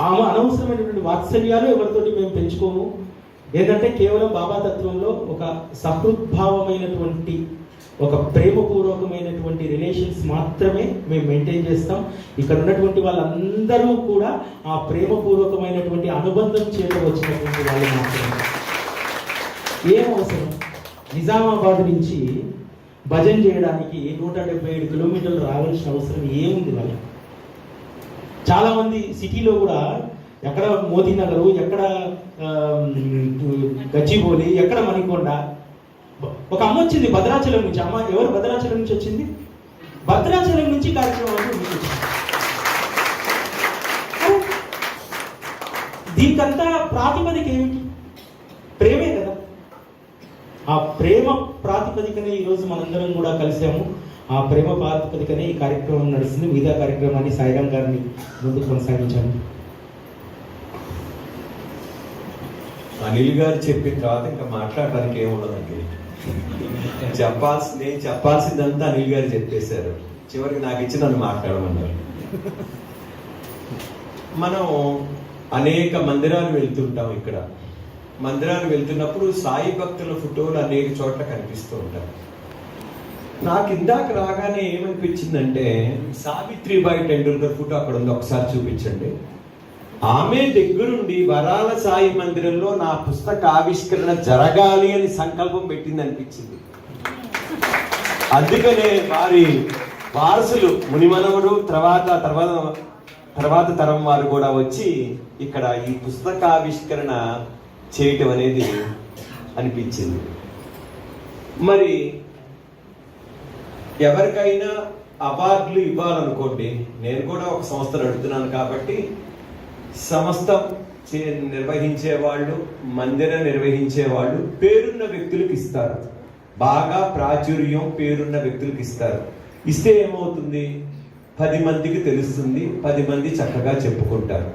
ఆమె అనవసరమైనటువంటి వాత్సల్యాలు ఎవరితోటి మేము పెంచుకోము? ఏంటంటే కేవలం బాబాతత్వంలో ఒక సహృద్భావమైనటువంటి ఒక ప్రేమపూర్వకమైనటువంటి రిలేషన్స్ మాత్రమే మేము మెయింటైన్ చేస్తాం. ఇక్కడ ఉన్నటువంటి వాళ్ళందరూ కూడా ఆ ప్రేమపూర్వకమైనటువంటి అనుబంధం చేత వచ్చినటువంటి వాళ్ళు మాత్రమే. ఏం అవసరం? నిజామాబాద్ నుంచి భజన చేయడానికి నూట డెబ్బై ఏడు కిలోమీటర్లు రావాల్సిన అవసరం ఏముంది వాళ్ళకి? చాలా మంది సిటీలో కూడా ఎక్కడ మోతీనగరు ఎక్కడ గచ్చిబోలి ఎక్కడ మణికొండ. ఒక అమ్మ వచ్చింది భద్రాచలం నుంచి. అమ్మ ఎవరు భద్రాచలం నుంచి వచ్చింది? భద్రాచలం నుంచి కార్యక్రమాలు దీనికంతా ప్రాతిపదిక ఏమిటి? ప్రేమే కదా. ఆ ప్రేమ ప్రాతిపదికనే ఈరోజు మనందరం కూడా కలిసాము. ఆ ప్రేమ ప్రాతిపదికనే ఈ కార్యక్రమం నడుస్తుంది. మిగతా కార్యక్రమాన్ని సాయిరాం గారిని ముందు కొనసాగించాలి. అనిల్ గారు చెప్పిన తర్వాత ఇంకా మాట్లాడడానికి ఏముండదండి. చెప్పాల్సి నేను చెప్పాల్సిందంతా అనిల్ గారు చెప్పేశారు. చివరికి నాకు ఇచ్చి నన్ను మాట్లాడమన్నారు. మనం అనేక మందిరాలు వెళ్తుంటాం ఇక్కడ. మందిరాలు వెళ్తున్నప్పుడు సాయి భక్తుల ఫోటోలు అనేక చోట్ల కనిపిస్తూ ఉంటారు నాకు ఇందాక రాగానే ఏమనిపించిందంటే సావిత్రిబాయి టెండూల్కర్ ఫోటో అక్కడ ఉంది ఒకసారి చూపించండి. ఆమె దగ్గరుండి వరాల సాయి మందిరంలో నా పుస్తక ఆవిష్కరణ జరగాలి అని సంకల్పం పెట్టింది అనిపించింది అందుకనే వారి వారసులు మునిమనవుడు తర్వాత తర్వాత తర్వాత తరం వారు కూడా వచ్చి ఇక్కడ ఈ పుస్తకావిష్కరణ చేయటం అనేది అనిపించింది. మరి ఎవరికైనా అవార్డులు ఇవ్వాలనుకోండి నేను కూడా ఒక సంస్థ నడుపుతున్నాను కాబట్టి సంస్థ చే- నిర్వహించే వాళ్ళు మందిరం నిర్వహించే వాళ్ళు పేరున్న వ్యక్తులకు ఇస్తారు. బాగా ప్రాచుర్యం పేరున్న వ్యక్తులకు ఇస్తారు. ఇస్తే ఏమవుతుంది? పది మందికి తెలుస్తుంది పది మంది చక్కగా చెప్పుకుంటారు.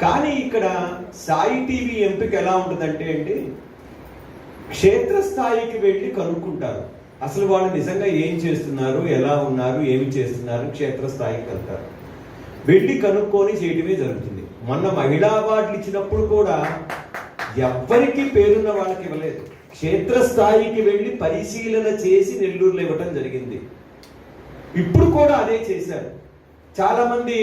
కానీ ఇక్కడ సాయి టీవీ ఎంపిక ఎలా ఉంటుందంటే అండి క్షేత్రస్థాయికి వెళ్ళి కనుక్కుంటారు. అసలు వాళ్ళు నిజంగా ఏం చేస్తున్నారు ఎలా ఉన్నారు ఏమి చేస్తున్నారు క్షేత్రస్థాయికి వెళ్తారు వెళ్ళి కనుక్కొని చేయటమే జరుగుతుంది. మొన్న మహిళా అవార్డులు ఇచ్చినప్పుడు కూడా ఎవ్వరికి పేరున్న వాళ్ళకి ఇవ్వలేదు. క్షేత్రస్థాయికి వెళ్ళి పరిశీలన చేసి నెల్లూరులో ఇవ్వటం జరిగింది. ఇప్పుడు కూడా అదే చేశారు. చాలామంది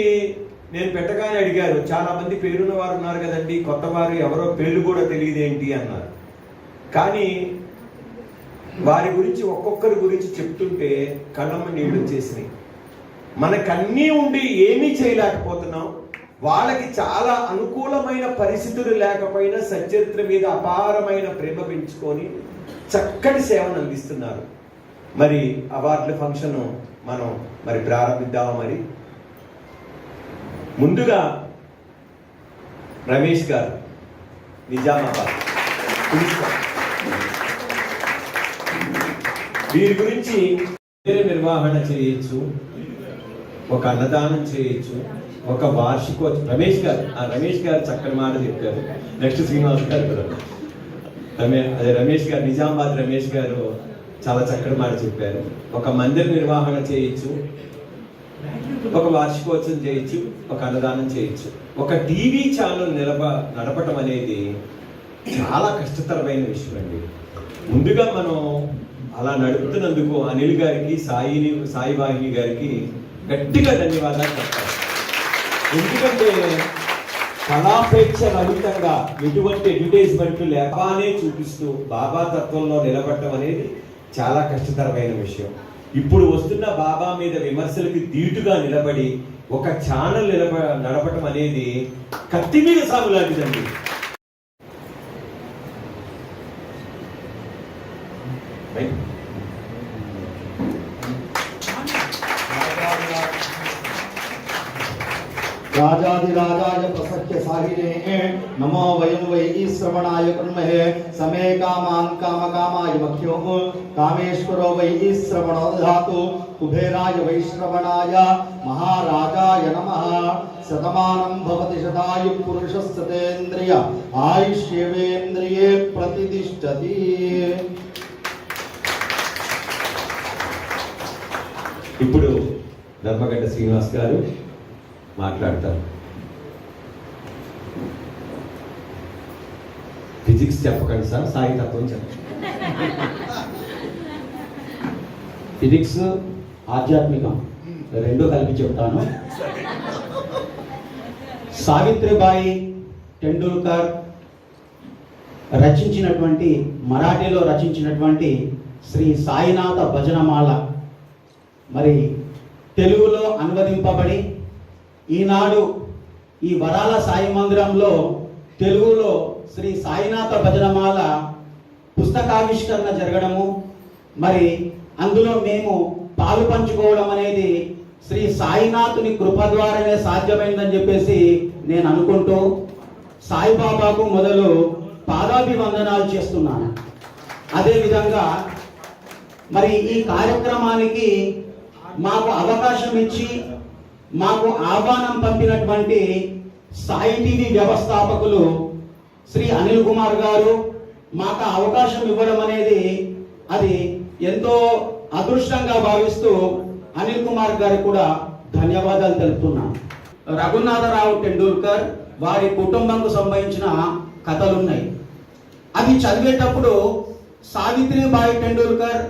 నేను పెట్టగానే అడిగారు చాలామంది పేరున్న వారు ఉన్నారు కదండి కొత్త వారు ఎవరో పేర్లు కూడా తెలియదేంటి అన్నారు. కానీ వారి గురించి ఒక్కొక్కరి గురించి చెప్తుంటే కళ్ళమ్మ నీళ్ళు వచ్చేసినాయి. మనకన్నీ ఉండి ఏమీ చేయలేకపోతున్నాం. వాళ్ళకి చాలా అనుకూలమైన పరిస్థితులు లేకపోయినా సచరిత్ర మీద అపారమైన ప్రేమ పెంచుకొని చక్కటి సేవను అందిస్తున్నారు. మరి అవార్డుల ఫంక్షన్ మనం మరి ప్రారంభిద్దామా మరి? ముందుగా రమేష్ గారు నిజామాబాద్. వీరి గురించి వేరే నిర్వహణ చేయొచ్చు ఒక అన్నదానం చేయొచ్చు ఒక వార్షికో రమేష్ గారు ఆ రమేష్ గారు చక్కని మాట చెప్పారు. నెక్స్ట్ శ్రీనివాస్ గారు కూడా. రమే అదే రమేష్ గారు నిజామాబాద్ రమేష్ గారు చాలా చక్కటి మాట చెప్పారు. ఒక మందిర నిర్వహణ చేయొచ్చు ఒక వార్షికోత్సవం చేయొచ్చు ఒక అన్నదానం చేయొచ్చు. ఒక టీవీ ఛానల్ నిలబ నడపటం అనేది చాలా కష్టతరమైన విషయం అండి. ముందుగా మనం అలా నడుపుతున్నందుకు అనిల్ గారికి సాయిని సాయి వాహిని గారికి గట్టిగా ధన్యవాదాలు చెప్తాను ఎందుకంటే కళాపేక్ష రహితంగా ఎటువంటి అడ్వర్టైజ్మెంట్ లేపానే చూపిస్తూ బాబా తత్వంలో నిలబడటం అనేది చాలా కష్టతరమైన విషయం. ఇప్పుడు వస్తున్న బాబా మీద విమర్శలకి ధీటుగా నిలబడి ఒక ఛానల్ నిలబ నడపటం అనేది కత్తి మీద సాగు లాంటిదండి नमो वयं वै श्रवणाय कुर्महे समे कामान् कामकामाय मख्यो कामेश्वरो वै श्रवणो दधातु कुबेराय वैश्रवणाय महाराजाय नमः शतमानं भवति शतायु पुरुषस्ततेन्द्रिय आयुष्येवेन्द्रिये प्रतिष्ठति ఇప్పుడు ధర్మగడ్డ శ్రీనివాస్ గారు మాట్లాడతారు ఫిజిక్స్ చెప్పకండి సార్ సాయి తత్వం చెప్పండి ఫిజిక్స్ ఆధ్యాత్మికం రెండు కలిపి చెప్తాను సావిత్రిబాయి టెండూల్కర్ రచించినటువంటి మరాఠీలో రచించినటువంటి శ్రీ సాయినాథ భజనమాల మరి తెలుగులో అనువదింపబడి ఈనాడు ఈ వరాల సాయి మందిరంలో తెలుగులో శ్రీ సాయినాథ భజనమాల పుస్తకావిష్కరణ జరగడము. మరి అందులో మేము పాలు పంచుకోవడం అనేది శ్రీ సాయినాథుని కృప ద్వారానే సాధ్యమైందని చెప్పేసి నేను అనుకుంటూ సాయిబాబాకు మొదలు పాదాభివందనాలు చేస్తున్నాను. అదేవిధంగా మరి ఈ కార్యక్రమానికి మాకు అవకాశం ఇచ్చి మాకు ఆహ్వానం పంపినటువంటి సాయి టీవీ వ్యవస్థాపకులు శ్రీ అనిల్ కుమార్ గారు మాకు అవకాశం ఇవ్వడం అనేది అది ఎంతో అదృష్టంగా భావిస్తూ అనిల్ కుమార్ గారికి కూడా ధన్యవాదాలు తెలుపుతున్నాను. రఘునాథరావు టెండూల్కర్ వారి కుటుంబంకు సంబంధించిన కథలున్నాయి. అవి చదివేటప్పుడు సావిత్రిబాయి టెండూల్కర్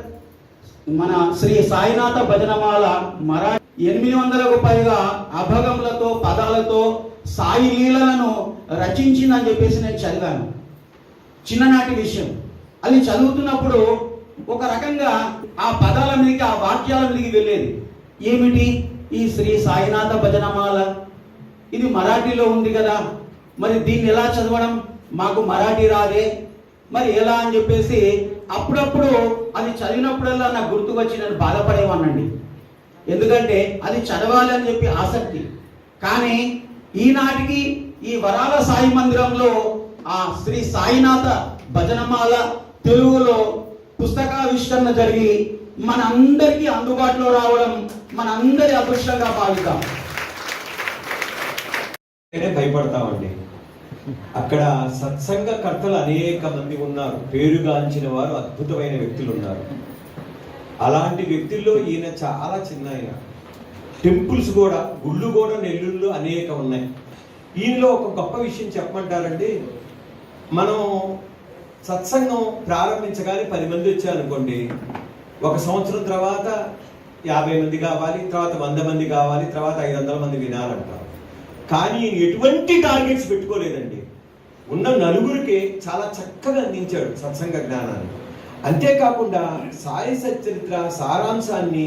మన శ్రీ సాయినాథ భజనమాల మరా ఎనిమిది వందలకు పైగా అభగములతో పదాలతో సాయి లీలలను రచించిందని చెప్పేసి నేను చదివాను. చిన్ననాటి విషయం. అది చదువుతున్నప్పుడు ఒక రకంగా ఆ పదాల మీదకి ఆ వాక్యాల మీదకి వెళ్ళేది. ఏమిటి? ఈ శ్రీ సాయినాథ భజనమాల. ఇది మరాఠీలో ఉంది కదా. మరి దీన్ని ఎలా చదవడం? మాకు మరాఠీ రాదే. మరి ఎలా అని చెప్పేసి అప్పుడప్పుడు అది చదివినప్పుడల్లా నాకు గుర్తుకొచ్చి నేను బాధపడేవానండి ఎందుకంటే అది చదవాలి అని చెప్పి ఆసక్తి. కానీ ఈనాటికి ఈ వరాల సాయి మందిరంలో ఆ శ్రీ సాయినాథ భజనమాల తెలుగులో పుస్తకావిష్కరణ జరిగి మనందరికీ అందుబాటులో రావడం మన అందరి అదృష్టంగా భావిద్దాం. భయపడతామండి. అక్కడ సత్సంగ కర్తలు అనేక మంది ఉన్నారు. పేరుగాంచిన వారు అద్భుతమైన వ్యక్తులు ఉన్నారు అలాంటి వ్యక్తుల్లో ఈయన చాలా చిన్న ఆయన టెంపుల్స్ కూడా గుళ్ళు కూడా నెల్లూరులో అనేక ఉన్నాయి. ఈయనలో ఒక గొప్ప విషయం చెప్పమంటారండి మనం సత్సంగం ప్రారంభించగానే పది మంది వచ్చారనుకోండి ఒక సంవత్సరం తర్వాత యాభై మంది కావాలి తర్వాత వంద మంది కావాలి తర్వాత ఐదు వందల మంది వినాలంటారు. కానీ ఈయన ఎటువంటి టార్గెట్స్ పెట్టుకోలేదండి. ఉన్న నలుగురికి చాలా చక్కగా అందించాడు సత్సంగ జ్ఞానాన్ని. అంతేకాకుండా సాయి సచరిత్ర సారాంశాన్ని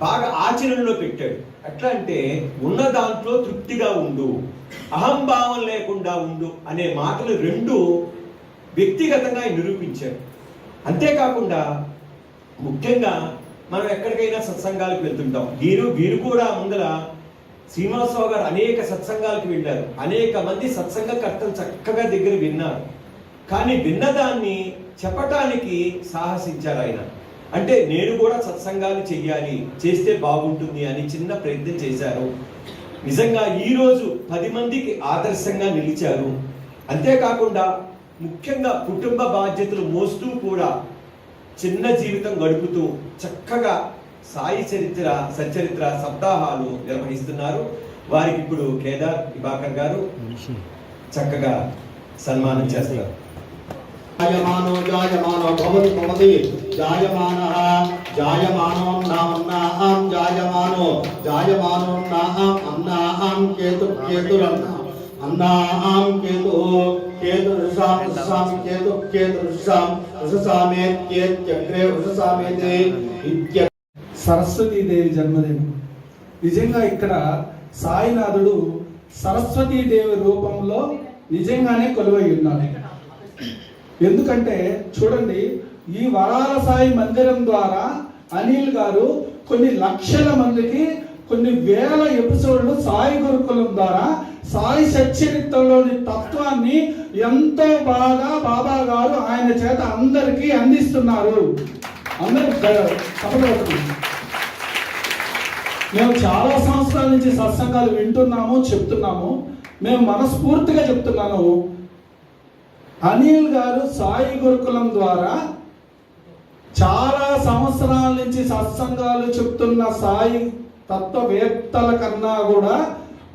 బాగా ఆచరణలో పెట్టాడు. ఎట్లా అంటే ఉన్న దాంట్లో తృప్తిగా ఉండు అహంభావం లేకుండా ఉండు అనే మాటలు రెండు వ్యక్తిగతంగా నిరూపించారు. అంతేకాకుండా ముఖ్యంగా మనం ఎక్కడికైనా సత్సంగాలకు వెళ్తుంటాం. వీరు వీరు కూడా ముందర శ్రీనివాసరావు గారు అనేక సత్సంగాలకు వెళ్ళారు. అనేక మంది సత్సంగకర్తలు చక్కగా దగ్గర విన్నారు. కానీ విన్నదాన్ని చెప్పటానికి సాహసించారు ఆయన. అంటే నేను కూడా సత్సంగాలు చెయ్యాలి చేస్తే బాగుంటుంది అని చిన్న ప్రయత్నం చేశారు. నిజంగా ఈ రోజు పది మందికి ఆదర్శంగా నిలిచారు. అంతేకాకుండా ముఖ్యంగా కుటుంబ బాధ్యతలు మోస్తూ కూడా చిన్న జీవితం గడుపుతూ చక్కగా సాయి చరిత్ర సచ్చరిత్ర సప్తాహాలు నిర్వహిస్తున్నారు. వారికి ఇప్పుడు కేదార్ దివాకర్ గారు చక్కగా సన్మానం చేస్తారు జాయమానో జాయమానో భవతి భవతి జాయమానః జాయమానో నామన్నాహం జాయమానో జాయమానో నాహం అన్నాహం కేతు కేతురన్న అన్నాహం కేతు కేతు ఋషాం కేతు కేతు ఋషాం ఋషసామే కేత్యగ్రే ఋషసామేతే ఇత్య సరస్వతీదేవి జన్మదినం. నిజంగా ఇక్కడ సాయినాథుడు సరస్వతీదేవి రూపంలో నిజంగానే కొలువై ఉన్నాడు. ఎందుకంటే చూడండి ఈ వరాల సాయి మందిరం ద్వారా అనిల్ గారు కొన్ని లక్షల మందికి కొన్ని వేల ఎపిసోడ్లు సాయి గురుకులం ద్వారా సాయి సచ్చరిత్రలోని తత్వాన్ని ఎంతో బాగా బాబా గారు ఆయన చేత అందరికీ అందిస్తున్నారు. అందరూ సభలో మేము చాలా సంవత్సరాల నుంచి సత్సంగాలు వింటున్నాము చెప్తున్నాము. మేము మనస్ఫూర్తిగా చెప్తున్నాను. అనిల్ గారు సాయి గురుకులం ద్వారా చాలా సంవత్సరాల నుంచి సత్సంగాలు చెప్తున్న సాయి తత్వవేత్తల కన్నా కూడా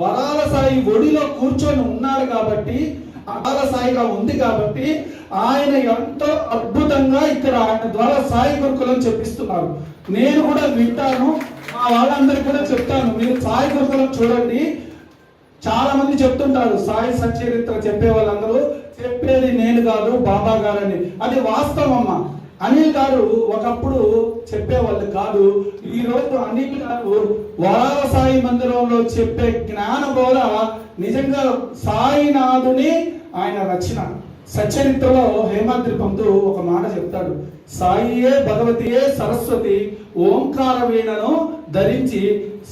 వరాల సాయి ఒడిలో కూర్చొని ఉన్నాడు కాబట్టి అకాల సాయిగా ఉంది కాబట్టి ఆయన ఎంతో అద్భుతంగా ఇక్కడ ఆయన ద్వారా సాయి గురుకులం చెప్పిస్తున్నారు. నేను కూడా వింటాను మా వాళ్ళందరికీ కూడా చెప్తాను. మీరు సాయి గురుకులం చూడండి. చాలా మంది చెప్తుంటారు సాయి సచరిత్ర చెప్పే వాళ్ళందరూ చెప్పేది నేను కాదు బాబా గారని. అది వాస్తవం అమ్మ అనిల్ గారు ఒకప్పుడు చెప్పేవాళ్ళు కాదు ఈ రోజు అనిల్ గారు వరాల సాయి మందిరంలో చెప్పే జ్ఞాన బోధ నిజంగా సాయినాథుని ఆయన రచన. సచరిత్రలో హేమాద్రి పంతు ఒక మాట చెప్తాడు. సాయియే భగవతియే సరస్వతి ఓంకార వీణను ధరించి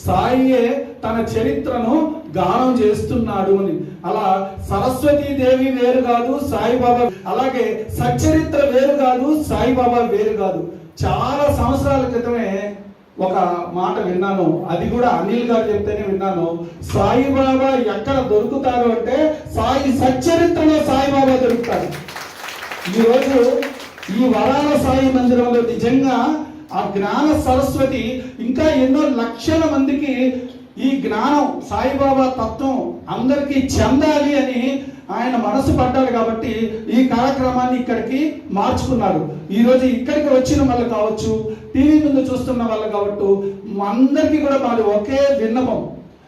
సాయియే తన చరిత్రను గానం చేస్తున్నాడు అని. అలా సరస్వతి దేవి వేరు కాదు సాయిబాబా అలాగే సచ్చరిత్ర వేరు కాదు సాయిబాబా వేరు కాదు. చాలా సంవత్సరాల క్రితమే ఒక మాట విన్నాను. అది కూడా అనిల్ గారు చెప్తేనే విన్నాను. సాయిబాబా ఎక్కడ దొరుకుతారు అంటే సాయి సచ్చరిత్రలో సాయిబాబా దొరుకుతారు. ఈరోజు ఈ వరాల సాయి మందిరంలో నిజంగా ఆ జ్ఞాన సరస్వతి ఇంకా ఎన్నో లక్షల మందికి ఈ జ్ఞానం సాయిబాబా తత్వం అందరికీ చెందాలి అని ఆయన మనసు పడ్డాడు కాబట్టి ఈ కార్యక్రమాన్ని ఇక్కడికి మార్చుకున్నారు ఈరోజు ఇక్కడికి వచ్చిన వాళ్ళు కావచ్చు టీవీ ముందు చూస్తున్న వాళ్ళు కావచ్చు అందరికీ కూడా మాది ఒకే విన్నపం.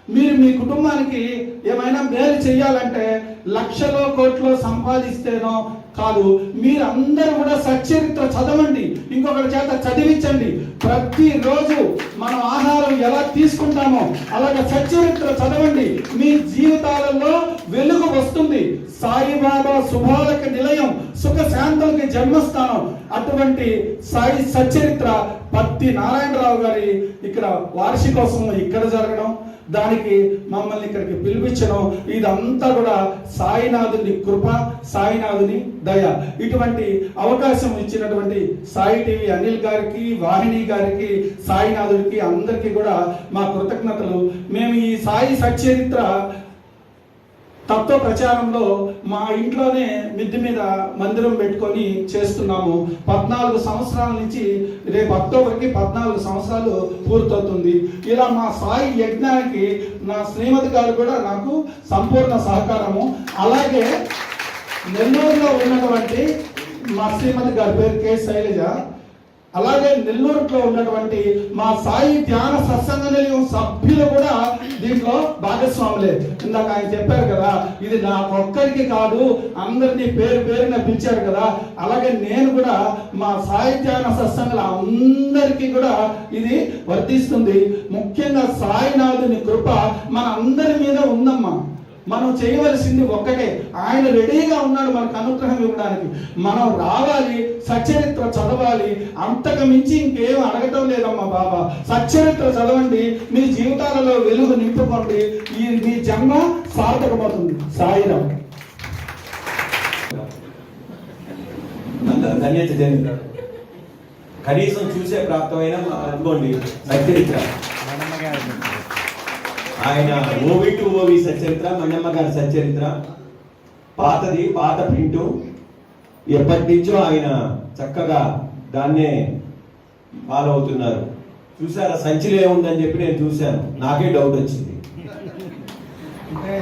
మీరు మీ కుటుంబానికి ఏమైనా మేలు చేయాలంటే లక్షలో కోట్లో సంపాదిస్తేనో కాదు మీరందరూ కూడా సచ్చరిత్ర చదవండి ఇంకొకరి చేత చదివించండి. ప్రతిరోజు మనం ఆహారం ఎలా తీసుకుంటామో అలాగే సచ్చరిత్ర చదవండి. మీ జీవితాలలో వెలుగు వస్తుంది. సాయిబాబా శుభాలకు నిలయం సుఖ శాంతులకి జన్మస్థానం. అటువంటి సాయి సచ్చరిత్ర పత్తి నారాయణరావు గారి ఇక్కడ వార్షికోత్సవం ఇక్కడ జరగడం దానికి మమ్మల్ని ఇక్కడికి పిలిపించడం ఇదంతా కూడా సాయినాథుని కృప సాయినాథుని దయ. ఇటువంటి అవకాశం ఇచ్చినటువంటి సాయి టీవీ అనిల్ గారికి వాహిని గారికి సాయినాథుడికి అందరికీ కూడా మా కృతజ్ఞతలు. మేము ఈ సాయి సచ్చరిత్ర తత్వ ప్రచారంలో మా ఇంట్లోనే మిద్ది మీద మందిరం పెట్టుకొని చేస్తున్నాము. పద్నాలుగు సంవత్సరాల నుంచి రేపు అక్టోబర్కి పద్నాలుగు సంవత్సరాలు పూర్తవుతుంది. ఇలా మా సాయి యజ్ఞానికి నా శ్రీమతి గారు కూడా నాకు సంపూర్ణ సహకారము. అలాగే నెల్లూరులో ఉన్నటువంటి మా శ్రీమతి గారి పేరు కె శైలజ. అలాగే నెల్లూరులో ఉన్నటువంటి మా సాయి ధ్యాన సత్సంగ నిలయం సభ్యులు కూడా దీంట్లో భాగస్వాములే. ఇందాక ఆయన చెప్పారు కదా ఇది నా ఒక్కరికి కాదు అందరినీ పేరు పేరున పిలిచారు కదా. అలాగే నేను కూడా మా సాయి ధ్యాన సత్సంగుల అందరికీ కూడా ఇది వర్తిస్తుంది. ముఖ్యంగా సాయినాథుని కృప మన అందరి మీద ఉందమ్మా. మనం చేయవలసింది ఒక్కటే. ఆయన రెడీగా ఉన్నాడు మనకు అనుగ్రహం ఇవ్వడానికి. మనం రావాలి సచ్చరిత్ర చదవాలి. అంతకు మించి ఇంకేం అడగటం లేదమ్మా బాబా. సచ్చరిత్ర చదవండి మీ జీవితాలలో వెలుగు నింపుకోండి. ఈ మీ జన్మ సార్థకమవుతుంది సాయిరాం. ధన్యత కనీసం చూసే ప్రాప్తమైన అనుకోండి సచరిత్ర ఆయన ఓవి టు ఓవి సచరిత్ర మన్నమ్మ గారి సచరిత్ర. పాతది పాత ప్రింటు. ఎప్పటి నుంచో ఆయన చక్కగా దాన్నే ఫాలో అవుతున్నారు. చూసారా సంచిలో ఏముందని చెప్పి నేను చూశాను. నాకే డౌట్ వచ్చింది. అంటే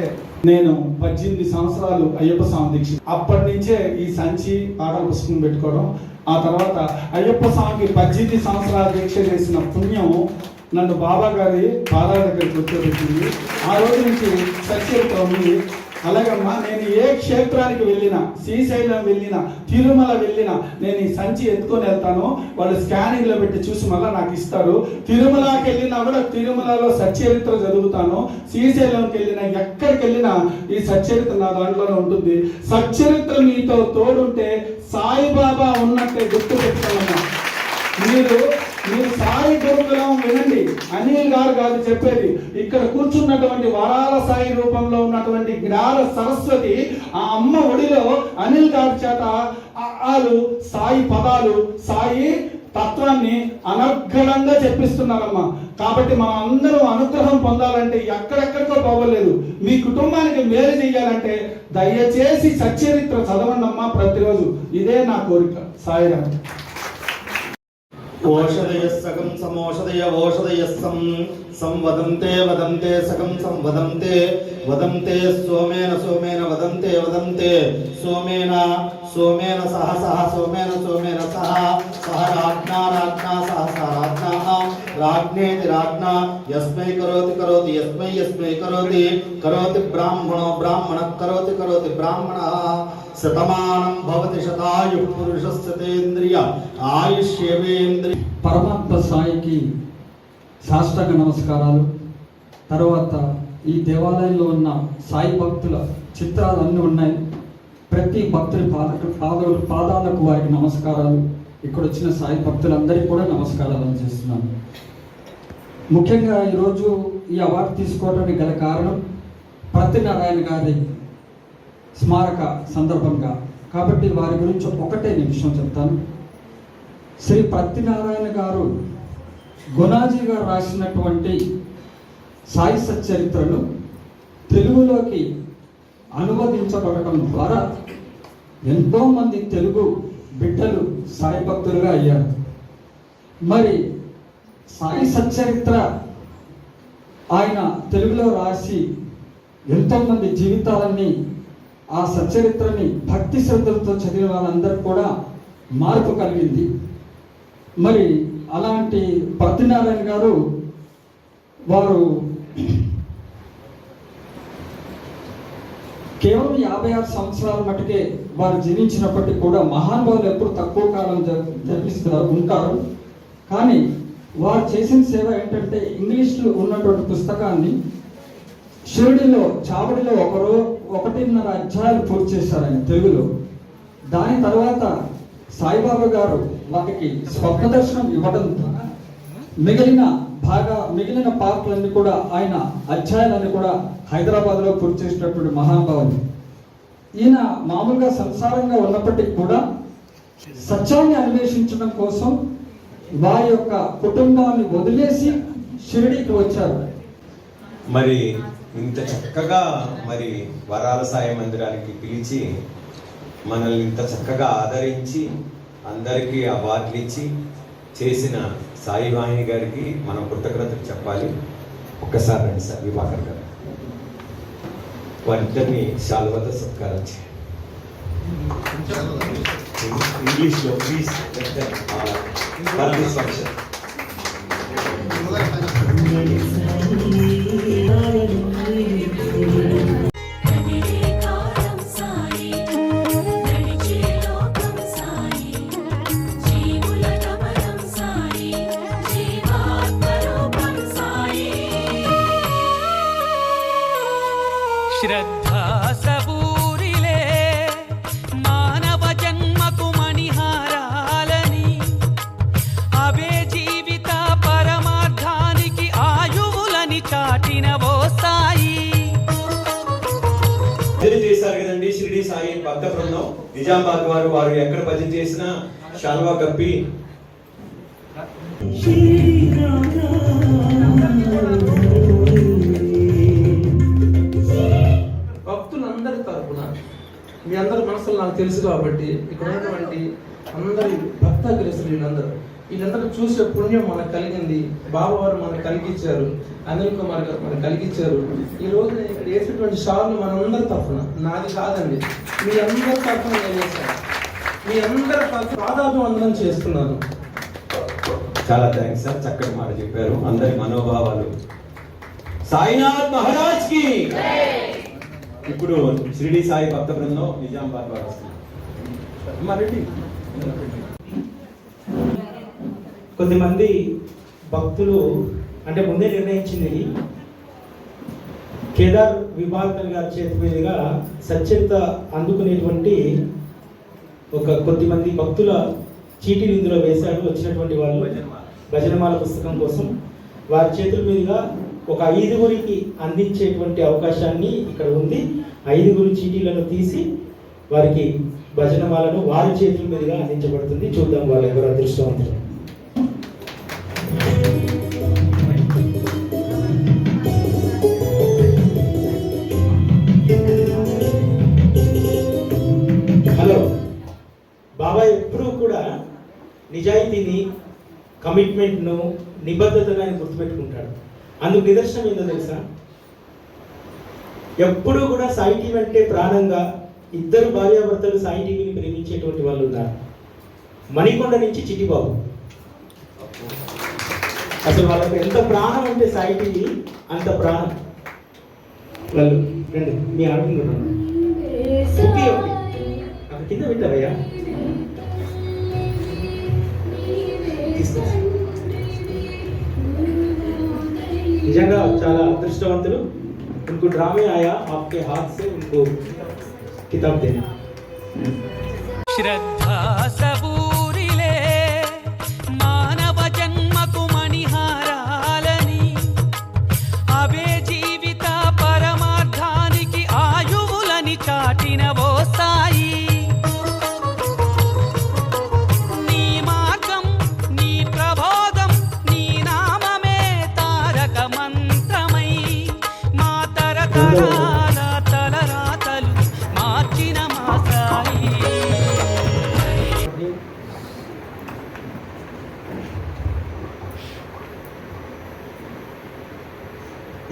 నేను పద్దెనిమిది సంవత్సరాలు అయ్యప్ప స్వామి దీక్ష అప్పటి నుంచే ఈ సంచి పాటల పుస్తకం పెట్టుకోవడం. ఆ తర్వాత అయ్యప్ప స్వామికి పద్దెనిమిది సంవత్సరాల దీక్ష చేసిన పుణ్యం నన్ను బాబా గారి పాదాల దగ్గర కూర్చోబెట్టింది ఆ రోజు నుంచి సత్యత ఉంది అలాగమ్మా నేను ఏ క్షేత్రానికి వెళ్ళినా శ్రీశైలం వెళ్ళినా తిరుమల వెళ్ళినా నేను ఈ సంచి ఎత్తుకొని వెళ్తాను వాళ్ళు స్కానింగ్లో పెట్టి చూసి మళ్ళీ నాకు ఇస్తారు. తిరుమలకి వెళ్ళినా కూడా తిరుమలలో సచ్చరిత్ర చదువుతాను. శ్రీశైలంకి వెళ్ళినా ఎక్కడికి వెళ్ళినా ఈ సచ్చరిత్ర నా దాంట్లోనే ఉంటుంది. సచ్చరిత్ర మీతో తోడుంటే సాయిబాబా ఉన్నట్టే గుర్తు పెట్టుకోవాలమ్మా. మీరు మీరు సాయి గురుకులం వినండి. అనిల్ గారు కాదు చెప్పేది ఇక్కడ కూర్చున్నటువంటి వరాల సాయి రూపంలో ఉన్నటువంటి జ్ఞాన సరస్వతి ఆ అమ్మ ఒడిలో అనిల్ గారి చేత ఆలు సాయి పదాలు సాయి తత్వాన్ని అనర్గళంగా చెప్పిస్తున్నారమ్మా. కాబట్టి మనం అందరం అనుగ్రహం పొందాలంటే ఎక్కడెక్కడికో పోవలేదు. మీ కుటుంబానికి మేలు చేయాలంటే దయచేసి సచ్చరిత్ర చదవండి అమ్మా ప్రతిరోజు. ఇదే నా కోరిక. సాయిరామ్. ఓషధయ సగం సమోషధయ ఓషధయ సం సంవదంతే వదంతే సగం సంవదంతే. వదంతే సోమేన సోమేన వదంతే వదంతే. సోమేన సోమేన సహ సహ సోమేన సోమేన సహ. సహ రాజ్ఞా రాజ్ఞా సహ సహ రాజ్ఞా. రాజ్ఞేతి రాజ్ఞ యస్మై కరోతి కరోతి యస్మై యస్మై కరోతి కరోతి బ్రాహ్మణో బ్రాహ్మణ కరోతి కరోతి బ్రాహ్మణ శతమానం భవతి శతాయు పురుషస్య తేంద్రియ ఆయుష్యేవేంద్రియ పరమాత్మ సాయికి సాష్టాంగ నమస్కారాలు. తర్వాత ఈ దేవాలయంలో ఉన్న సాయి భక్తుల చిత్రాలు అన్నీ ఉన్నాయి. ప్రతి భక్తుడి పాద పాదాలకు వారికి నమస్కారాలు. ఇక్కడ వచ్చిన సాయి భక్తులందరికీ కూడా నమస్కారాలు అందజేస్తున్నాను ముఖ్యంగా ఈరోజు ఈ అవార్డు తీసుకోవడానికి గల కారణం ప్రతినారాయణ గారి స్మారక సందర్భంగా. కాబట్టి వారి గురించి ఒకటే నిమిషం చెప్తాను. శ్రీ ప్రతినారాయణ గారు గుణాజీ గారు రాసినటువంటి సాయి సచ్చరిత్రను తెలుగులోకి అనువదించబడటం ద్వారా ఎంతోమంది తెలుగు బిడ్డలు సాయి భక్తులుగా అయ్యారు. మరి సాయి సచ్చరిత్ర ఆయన తెలుగులో రాసి ఎంతోమంది జీవితాలన్నీ ఆ సచ్చరిత్రని భక్తి శ్రద్ధలతో చదివిన వాళ్ళందరూ కూడా మార్పు కలిగింది. మరి అలాంటి పత్తినారాయణ గారు వారు కేవలం యాభై ఆరు సంవత్సరాల మటుకే వారు జీవించినప్పటికీ కూడా మహానుభావులు ఎప్పుడు తక్కువ కాలం జ- జరిపిస్తారు ఉంటారు. కానీ వారు చేసిన సేవ ఏంటంటే ఇంగ్లీష్లో ఉన్నటువంటి పుస్తకాన్ని షిరిడిలో చావడిలో ఒకరో ఒకటిన్నర అధ్యాయాలు పూర్తి చేశారని తెలుగులో. దాని తర్వాత సాయిబాబా గారు వారికి స్వప్న దర్శనం ఇవ్వడం ద్వారా మిగిలిన బాగా మిగిలిన పార్కులన్నీ కూడా ఆయన అధ్యాయాలన్నీ కూడా హైదరాబాద్లో పూర్తి చేసినటువంటి మహానుభావులు ఈయన మామూలుగా సంసారంగా ఉన్నప్పటికీ కూడా సత్యాన్ని అన్వేషించడం కోసం వారి యొక్క కుటుంబాన్ని వదిలేసి షిరిడీకి వచ్చారు. మరి ఇంత చక్కగా మరి వరాల సాయ మందిరానికి పిలిచి మనల్ని ఇంత చక్కగా ఆదరించి అందరికీ అవార్డులు ఇచ్చి చేసిన సాయి వాహిని గారికి మనం కృతజ్ఞతలు చెప్పాలి ఒక్కసారి రండి సార్ విభాకర్ గారు వారిద్దరిని శాలువతో సత్కారం చేయండి ఇంగ్లీష్లో ప్లీజ్ ఫంక్షన్ నిజామాబాద్ వారు వారు ఎక్కడ భజన చేసినా షాల్వా కప్పి భక్తులందరి తరపున మీ అందరి మనసులు నాకు తెలుసు కాబట్టి ఇక్కడ ఉన్నటువంటి అందరి భక్త భక్తగ్రస్తులు వీళ్ళందరూ వీళ్ళందరూ చూసే పుణ్యం మనకు కలిగింది. బాబావారు మనకు కలిగించారు అనిల్ కుమార్ గారు మనకు కలిగించారు ఈ రోజు ఇక్కడ వేసినటువంటి షాల్ని మనందరి తరఫున. నాది కాదండి. మీ అందరి తరఫున నేను వేశాను. మీ అందరి తరఫున పాదాభివందనం చేస్తున్నాను. చాలా థ్యాంక్స్ సార్. చక్కటి మాట చెప్పారు. అందరి మనోభావాలు. సాయినాథ్ మహారాజ్కి! ఇప్పుడు షిరిడి సాయి భక్త బృందం నిజామాబాద్ వారు వస్తున్నారు. మరి కొద్దిమంది భక్తులు అంటే ముందే నిర్ణయించింది కేదార్ విభాగం గారి చేతి మీదుగా సచ్చరిత అందుకునేటువంటి ఒక కొద్దిమంది భక్తుల చీటీలు ఇందులో వేశాడు వచ్చినటువంటి వాళ్ళు భజనమాల పుస్తకం కోసం. వారి చేతుల మీదుగా ఒక ఐదుగురికి అందించేటువంటి అవకాశాన్ని ఇక్కడ ఉంది. ఐదుగురు చీటీలను తీసి వారికి భజనమాలను వారి చేతుల మీదుగా అందించబడుతుంది. చూద్దాం వాళ్ళు ఎవరు అదృష్టవంతులు. కమిట్మెంట్ను నిబద్ధతను ఆయన గుర్తుపెట్టుకుంటాడు. అందుకు నిదర్శనం ఏందో తెలుసా? ఎప్పుడూ కూడా సాయి అంటే ప్రాణంగా ఇద్దరు భార్యాభర్తలు సాయి టీవీని ప్రేమించేటువంటి వాళ్ళు ఉన్నారు. మణికొండ నుంచి చిటిబాబు అసలు వాళ్ళకి ఎంత ప్రాణం అంటే సాయి టీవీ అంత ప్రాణం. వాళ్ళు రండి మీ ఆడుకుంటున్నాను ఒకటి. అక్కడ కింద పెట్టారయ్యా తీసుకొచ్చి. నిజంగా చాలా అదృష్టవంతులు उनको ड्रामे आया आपके हाथ से उनको किताब देना శ్రద్ధా సబూరిలే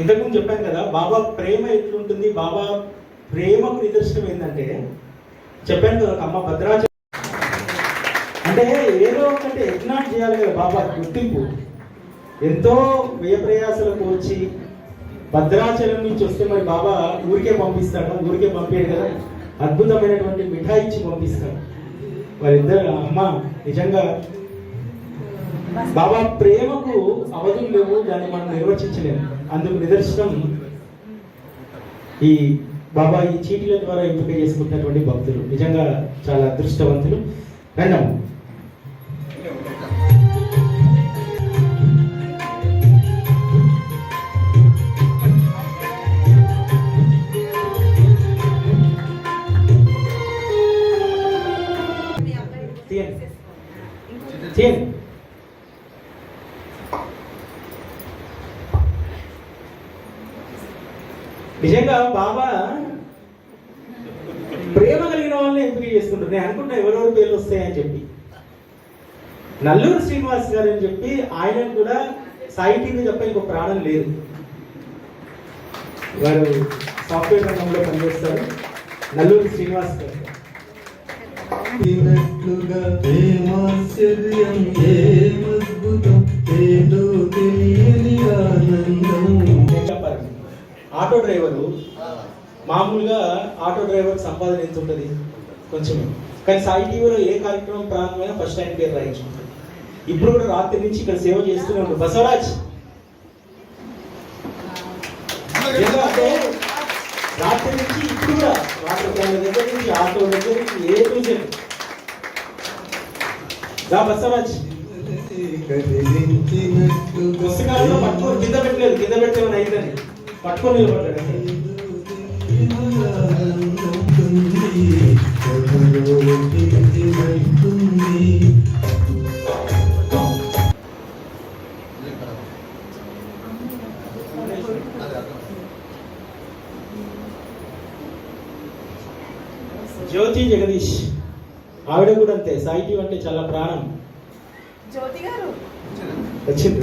ఇంతకుముందు చెప్పాను కదా బాబా ప్రేమ ఎట్లుంటుంది? బాబా ప్రేమకు నిదర్శనం ఏంటంటే చెప్పాను కదా అమ్మ భద్రాచలం. అంటే ఏదో ఒకటి ఎగ్నాట్ చేయాలి కదా బాబా గుర్తింపు. ఎంతో వ్యయ ప్రయాసాలకు వచ్చి భద్రాచలం నుంచి వస్తే మరి బాబా ఊరికే పంపిస్తాడు ఊరికే పంపాడు కదా. అద్భుతమైనటువంటి మిఠాయి ఇచ్చి పంపిస్తాడు. వారిద్దరు అమ్మ నిజంగా బాబా ప్రేమకు అవధులు లేవు దాన్ని మనం నిర్వచించలేము. అందుకు నిదర్శనం ఈ బాబా ఈ చీటీల ద్వారా ఎంపిక చేసుకుంటున్నటువంటి భక్తులు. నిజంగా చాలా అదృష్టవంతులు. రెండవ నిజంగా బాబా ప్రేమ కలిగిన వాళ్ళని ఎంపిక చేసుకుంటారు? నేను అనుకుంటా ఎవరెవరు పేర్లు వస్తాయని చెప్పి. నల్లూరు శ్రీనివాస్ గారు అని చెప్పి ఆయన కూడా సాయి టీవీ తప్ప ఇంకో ప్రాణం లేదు. వారు సాఫ్ట్వేర్ రంగంలో పనిచేస్తారు. నల్లూరు శ్రీనివాస్ గారు. వినట్లుగా ప్రేమాశ్చర్యం ఏమద్భుతం ఏదో తెలియని ఆనందం ఆటో డ్రైవరు మామూలుగా ఆటో డ్రైవర్ సంపాదన ఎంత ఉంటుంది? కొంచెమే. కానీ సాయి టీవీలో ఏ కార్యక్రమం ప్రారంభమైనా ఫస్ట్ టైం పేరు రాయించుకుంటారు ఇప్పుడు కూడా రాత్రి నుంచి ఇక్కడ సేవ చేస్తూనే ఉంటారు బసవరాజ్! ఎందుకంటే రాత్రి నుంచి ఇప్పుడు కూడా వాటర్ క్యాన్ల దగ్గర నుంచి ఆటో దగ్గర నుంచి ఏ జెడ్. రా బసవరాజ్! పుస్తకాలలో పట్టుకొని కింద పెట్టలేదు కింద పెడితే ఏమైనా అయిందని. పట్టుకొని నిలబడ్డాడు. జ్యోతి జగదీష్ ఆవిడ కూడా అంతే సాహితీ అంటే చాలా ప్రాణం. జ్యోతి గారు? వచ్చింది.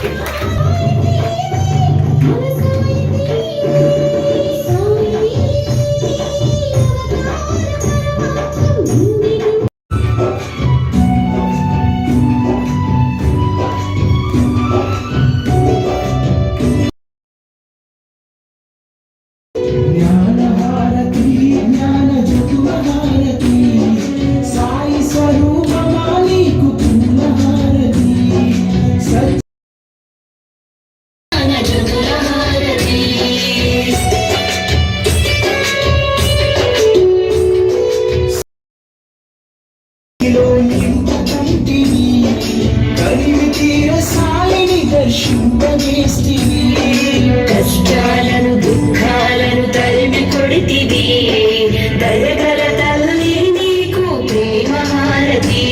Thank. You.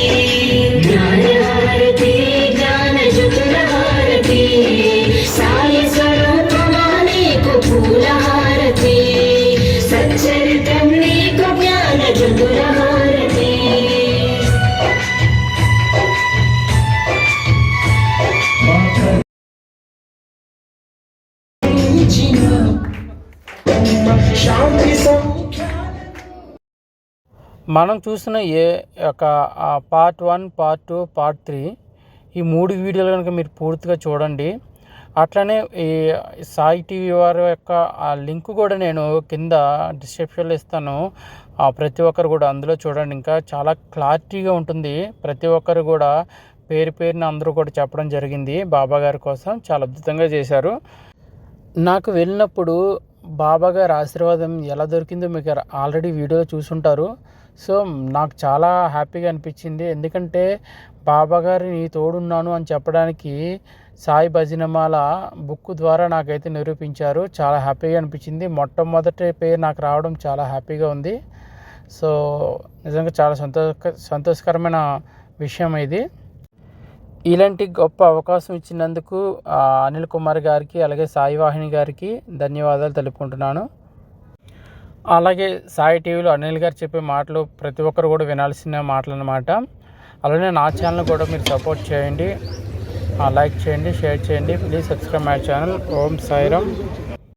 మనం చూసిన ఏ ఒక part one part two part three ఈ మూడు వీడియోలు కనుక మీరు పూర్తిగా చూడండి. అట్లనే ఈ సాయి టీవీ వారి యొక్క ఆ లింక్ కూడా నేను కింద డిస్క్రిప్షన్లో ఇస్తాను. ప్రతి ఒక్కరు కూడా అందులో చూడండి. ఇంకా చాలా క్లారిటీగా ఉంటుంది. ప్రతి ఒక్కరు కూడా పేరు పేరున అందరూ కూడా చెప్పడం జరిగింది. బాబా గారి కోసం చాలా అద్భుతంగా చేశారు. నాకు వెళ్ళినప్పుడు బాబా గారి ఆశీర్వాదం ఎలా దొరికిందో మీకు ఆల్రెడీ వీడియో చూసుంటారు. సో నాకు చాలా హ్యాపీగా అనిపించింది. ఎందుకంటే బాబాగారి నీ తోడున్నాను అని చెప్పడానికి సాయి భజనమాల బుక్ ద్వారా నాకైతే నిరూపించారు. చాలా హ్యాపీగా అనిపించింది. మొట్టమొదటి పేరు నాకు రావడం చాలా హ్యాపీగా ఉంది. సో నిజంగా చాలా సంతోష సంతోషకరమైన విషయం ఇది. ఇలాంటి గొప్ప అవకాశం ఇచ్చినందుకు అనిల్ కుమార్ గారికి అలాగే సాయి వాహిని గారికి ధన్యవాదాలు తెలుపుకుంటున్నాను. అలాగే సాయి టీవీలో అనిల్ గారు చెప్పే మాటలు ప్రతి ఒక్కరు కూడా వినాల్సిన మాటలు అనమాట అలానే నా ఛానల్ కూడా మీరు సపోర్ట్ చేయండి. లైక్ చేయండి షేర్ చేయండి. Please subscribe my channel. Om Sairam.